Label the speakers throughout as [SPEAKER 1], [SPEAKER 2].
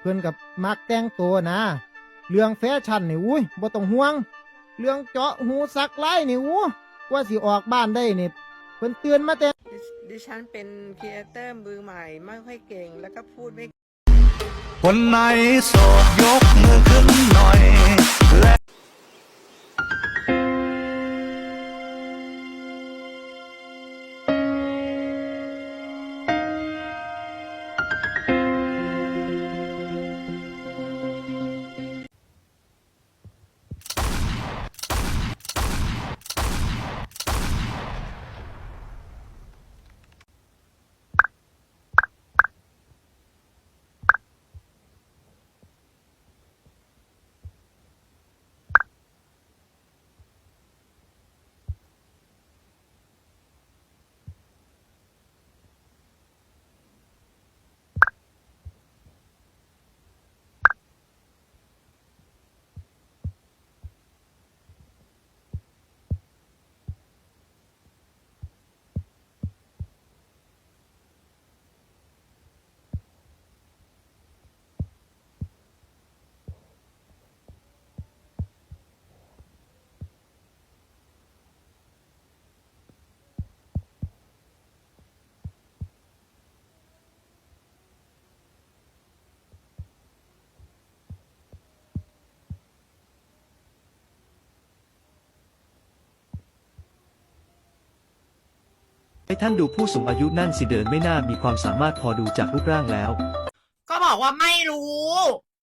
[SPEAKER 1] เพิ่นกับมักแต่งตัวนะ เรื่องแฟชั่นนี่อุ้ยบ่ต้องห่วง เรื่องเจาะหูสักไล่นี่อู้กว่าสิออกบ้านได้นี่เพิ่นเตือนมาแต่
[SPEAKER 2] ดิดิฉันเป็นครีเอเตอร์มือใหม่ไม่ค่อยเก่งแล้วก็พูดไม่
[SPEAKER 3] คนไหนโสดยกมือขึ้นหน่อย
[SPEAKER 4] ให้ท่านดูผู้สูงอายุนั่นสิเดินไม่น่ามีความสามารถพอดูจากรูปร่างแล้ว
[SPEAKER 5] ก็บอกว่าไม่รู้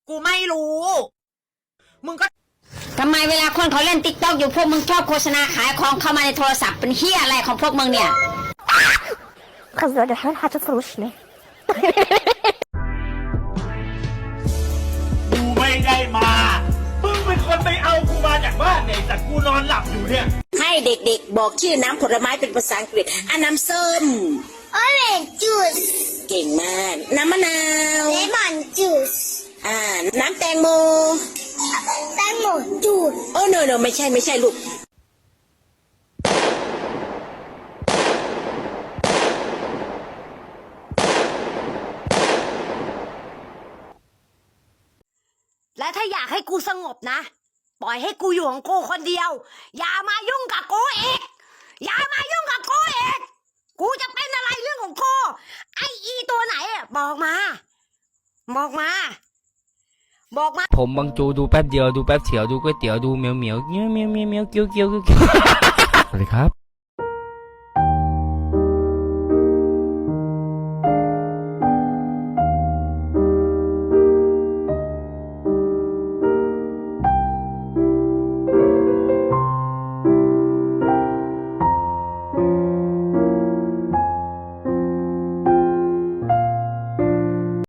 [SPEAKER 5] กูไม่รู้ มึงก็
[SPEAKER 6] ทำไมเวลาคนเขาเล่นติ๊กต็อกอยู่พวกมึงชอบโฆษณาขายของเข้ามาในโทรศัพท์เป็นเฮียอะไรของพวกมึงเนี่ย
[SPEAKER 7] Kızlar hemen haçı soruşmuyor.
[SPEAKER 8] กูไม่ได้มา มึงเป็นคนไปเอากูมาจากบ้านเนี่ยแต่กูนอนหลับอยู่เนี่ย
[SPEAKER 9] เด็กๆ บอกชื่อน้ำผลไม้เป็นภาษาอังกฤษอันน้ำส้ม
[SPEAKER 7] orange juice
[SPEAKER 9] เก่งมาก น้ำมะนาว
[SPEAKER 7] lemon juice
[SPEAKER 9] อ่า น้ำแตงโม
[SPEAKER 7] mango juice
[SPEAKER 9] โอ้ no no ไม่ใช่ไม่ใช่ลูก
[SPEAKER 6] และถ้าอยากให้กูสงบนะ ปล่อยให้กูอยู่ของกูคนเดียว อย่ามายุ่งกับกูอีก อย่ามายุ่งกับกูอีก กูจะเป็นอะไรเรื่องของกูไออีตัวไหนอะบอกมา บอกมา บอกมา
[SPEAKER 10] ผมบางจูดูแป๊บเดียวดูแป๊บเถียวดูก๋วยเตี๋ยวดูเหมียวเหมียวเงี้ยวเมียวเมียวเมียวเกี้ยวเกี้ยวเกี้ยวสวัสดีครับ